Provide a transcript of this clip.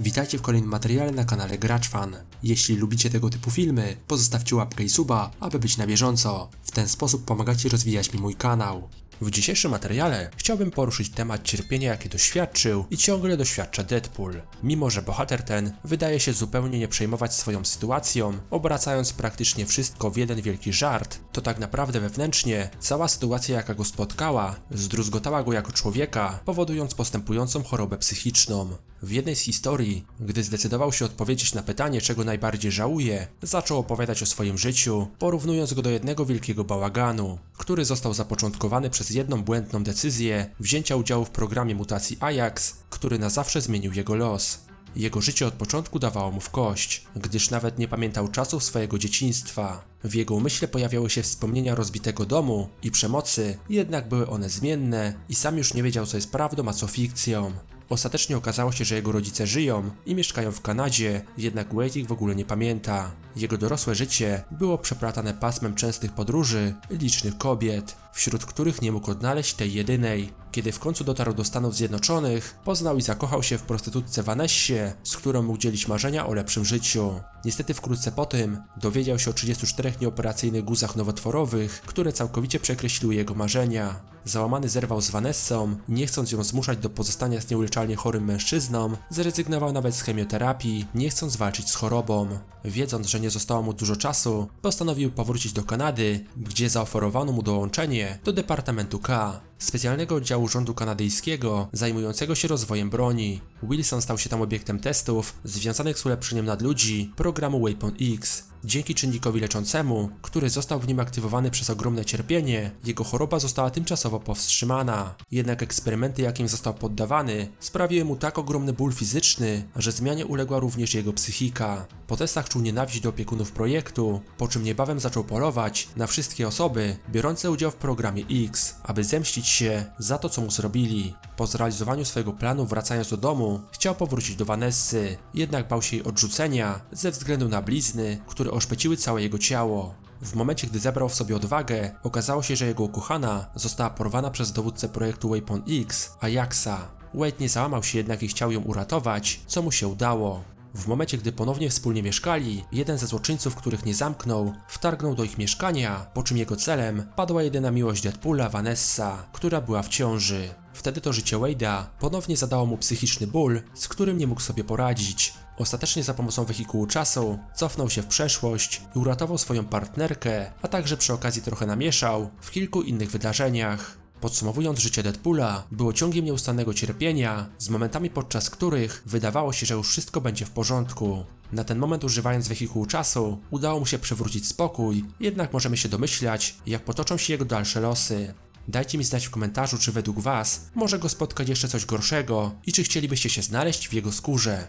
Witajcie w kolejnym materiale na kanale GraczFan. Jeśli lubicie tego typu filmy, pozostawcie łapkę i suba, aby być na bieżąco. W ten sposób pomagacie rozwijać mi mój kanał. W dzisiejszym materiale chciałbym poruszyć temat cierpienia, jakie doświadczył i ciągle doświadcza Deadpool. Mimo, że bohater ten wydaje się zupełnie nie przejmować swoją sytuacją, obracając praktycznie wszystko w jeden wielki żart, to tak naprawdę wewnętrznie cała sytuacja, jaka go spotkała, zdruzgotała go jako człowieka, powodując postępującą chorobę psychiczną. W jednej z historii, gdy zdecydował się odpowiedzieć na pytanie, czego najbardziej żałuje, zaczął opowiadać o swoim życiu, porównując go do jednego wielkiego bałaganu, który został zapoczątkowany przez jedną błędną decyzję wzięcia udziału w programie mutacji Ajax, który na zawsze zmienił jego los. Jego życie od początku dawało mu w kość, gdyż nawet nie pamiętał czasów swojego dzieciństwa. W jego umyśle pojawiały się wspomnienia rozbitego domu i przemocy, jednak były one zmienne i sam już nie wiedział co jest prawdą, a co fikcją. Ostatecznie okazało się, że jego rodzice żyją i mieszkają w Kanadzie, jednak ich w ogóle nie pamięta. Jego dorosłe życie było przeplatane pasmem częstych podróży licznych kobiet, wśród których nie mógł odnaleźć tej jedynej. Kiedy w końcu dotarł do Stanów Zjednoczonych, poznał i zakochał się w prostytutce Vanessie, z którą mógł dzielić marzenia o lepszym życiu. Niestety wkrótce po tym dowiedział się o 34 nieoperacyjnych guzach nowotworowych, które całkowicie przekreśliły jego marzenia. Załamany zerwał z Vanessą, nie chcąc ją zmuszać do pozostania z nieuleczalnie chorym mężczyzną, zrezygnował nawet z chemioterapii, nie chcąc walczyć z chorobą. Wiedząc, że nie zostało mu dużo czasu, postanowił powrócić do Kanady, gdzie zaoferowano mu dołączenie do Departamentu K, specjalnego oddziału rządu kanadyjskiego zajmującego się rozwojem broni. Wilson stał się tam obiektem testów związanych z ulepszeniem nadludzi programu Weapon X. Dzięki czynnikowi leczącemu, który został w nim aktywowany przez ogromne cierpienie, jego choroba została tymczasowo powstrzymana. Jednak eksperymenty, jakim został poddawany, sprawiły mu tak ogromny ból fizyczny, że zmianie uległa również jego psychika. Po testach czuł nienawiść do opiekunów projektu, po czym niebawem zaczął polować na wszystkie osoby biorące udział w programie X, aby zemścić się za to, co mu zrobili. Po zrealizowaniu swojego planu, wracając do domu, chciał powrócić do Vanessy, jednak bał się jej odrzucenia ze względu na blizny, które oszpeciły całe jego ciało. W momencie, gdy zebrał w sobie odwagę, okazało się, że jego ukochana została porwana przez dowódcę projektu Weapon X, Ajaxa. Wade nie załamał się jednak i chciał ją uratować, co mu się udało. W momencie, gdy ponownie wspólnie mieszkali, jeden ze złoczyńców, których nie zamknął, wtargnął do ich mieszkania, po czym jego celem padła jedyna miłość Deadpoola, Vanessa, która była w ciąży. Wtedy to życie Wade'a ponownie zadało mu psychiczny ból, z którym nie mógł sobie poradzić. Ostatecznie za pomocą wehikułu czasu cofnął się w przeszłość i uratował swoją partnerkę, a także przy okazji trochę namieszał w kilku innych wydarzeniach. Podsumowując, życie Deadpoola było ciągiem nieustannego cierpienia, z momentami podczas których wydawało się, że już wszystko będzie w porządku. Na ten moment używając wehikułu czasu, udało mu się przywrócić spokój, jednak możemy się domyślać, jak potoczą się jego dalsze losy. Dajcie mi znać w komentarzu, czy według Was może go spotkać jeszcze coś gorszego i czy chcielibyście się znaleźć w jego skórze.